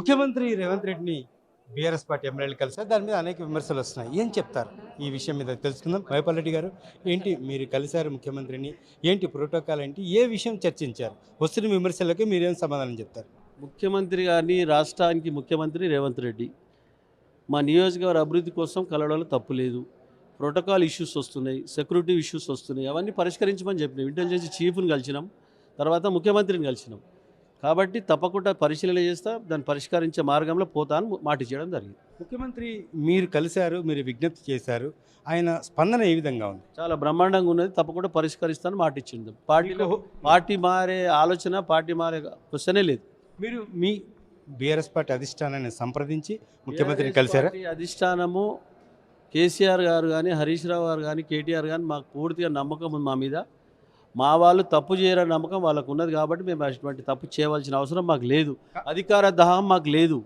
ముఖ్యమంత్రి రేవంత్ రెడ్డిని BRS party ఎమ్మెల్యేలు కలిసారు. దాని మీద అనేక విమర్శలు వస్తున్నాయి. ఏం చెప్తారు? ఈ విషయం మీద తెలుసుకుందాం. మహిపాల్ గారు ఏంటి మీరు కలిశారు ముఖ్యమంత్రిని? ఏంటి ప్రోటోకాల్ ఏంటి? ఏ విషయం చర్చించారు? వస్తున్న విమర్శలకు మీరేం సమాధానం చెప్తారు? ముఖ్యమంత్రి గారిని రాష్ట్రానికి ముఖ్యమంత్రి రేవంత్ రెడ్డి మా నియోజకవర్గ అభివృద్ధి కోసం కలవడంలో తప్పు లేదు. ప్రోటోకాల్ ఇష్యూస్ వస్తున్నాయి సెక్యూరిటీ ఇష్యూస్ వస్తున్నాయి. అవన్నీ పరిష్కరించమని చెప్పినాయి ఇంటెలిజెన్స్ చీఫ్ని కలిసినాం తర్వాత ముఖ్యమంత్రిని కలిసినాం. కాబట్టి తప్పకుండా పరిశీలన చేస్తా దాన్ని పరిష్కరించే మార్గంలో పోతా అని మాట చేయడం జరిగింది. ముఖ్యమంత్రి మీరు కలిశారు మీరు విజ్ఞప్తి చేశారు. ఆయన స్పందన ఏ విధంగా ఉంది? చాలా బ్రహ్మాండంగా ఉన్నది తప్పకుండా పరిష్కరిస్తాను మాట ఇచ్చింది. పార్టీలో పార్టీ మారే ఆలోచన పార్టీ మారే క్వశ్చనే లేదు. మీరు మీ బీఆర్ఎస్ పార్టీ అధిష్టానాన్ని సంప్రదించి ముఖ్యమంత్రిని కలిశారా? అధిష్టానము కేసీఆర్ గారు కానీ హరీష్ రావు గారు కానీ కేటీఆర్ కానీ మాకు పూర్తిగా నమ్మకం ఉంది మా మీద. మా వాళ్ళు తప్పు చేయరని నమ్మకం వాళ్ళకు ఉన్నది కాబట్టి మేము అటువంటి తప్పు చేయవలసిన అవసరం మాకు లేదు. అధికార దహం మాకు లేదు.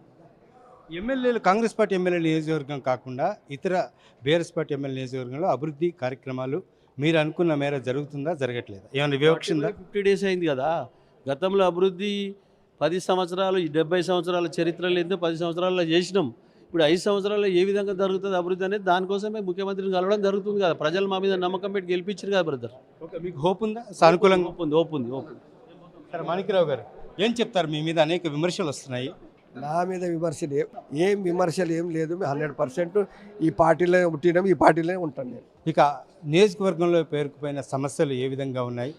ఎమ్మెల్యేలు కాంగ్రెస్ పార్టీ ఎమ్మెల్యే నియోజకవర్గం కాకుండా ఇతర బీఆర్ఎస్ పార్టీ ఎమ్మెల్యే నియోజకవర్గంలో అభివృద్ధి కార్యక్రమాలు మీరు అనుకున్న మేర జరుగుతుందా జరగట్లేదా? ఏమైనా వివక్ష ఫిఫ్టీ డేస్ అయింది కదా. గతంలో అభివృద్ధి పది సంవత్సరాలు డెబ్బై సంవత్సరాల చరిత్ర లేదు పది సంవత్సరాల్లో చేసినాం. ఇప్పుడు ఐదు సంవత్సరాల్లో ఏ విధంగా జరుగుతుంది అభివృద్ధి అనేది దానికోసమే ముఖ్యమంత్రిని కలవడం జరుగుతుంది కదా. ప్రజలు మా మీద నమ్మకం పెట్టి గెలిపించారు కదా బ్రదర్. ఓకే మీకు హోప్ ఉందా? సానుకూలంగా? ఓపు ఉంది ఓపు ఉంది ఓపు ఉంది. సరే మాణిక్యరావు గారు ఏం చెప్తారు? మీ మీద అనేక విమర్శలు వస్తున్నాయి. నా మీద విమర్శలు ఏం ఏం విమర్శలు ఏం లేదు హండ్రెడ్ పర్సెంట్ ఈ పార్టీలో పుట్టినాం ఈ పార్టీలోనే ఉంటాను నేను. ఇక నియోజకవర్గంలో పేరుకుపోయిన సమస్యలు ఏ విధంగా ఉన్నాయి?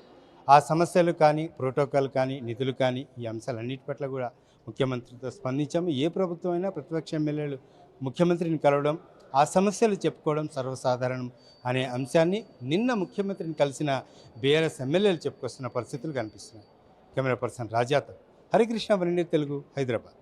ఆ సమస్యలు కానీ ప్రోటోకాల్ కానీ నిధులు కానీ ఈ అంశాలన్నిటి పట్ల కూడా ముఖ్యమంత్రితో స్పందించాము. ఏ ప్రభుత్వం అయినా ప్రతిపక్ష ఎమ్మెల్యేలు ముఖ్యమంత్రిని కలవడం ఆ సమస్యలు చెప్పుకోవడం సర్వసాధారణం అనే అంశాన్ని నిన్న ముఖ్యమంత్రిని కలిసిన బీఆర్ఎస్ ఎమ్మెల్యేలు చెప్పుకొస్తున్న పరిస్థితులు కనిపిస్తున్నాయి. కెమెరా పర్సన్ రాజాతో హరికృష్ణ వరణి తెలుగు హైదరాబాద్.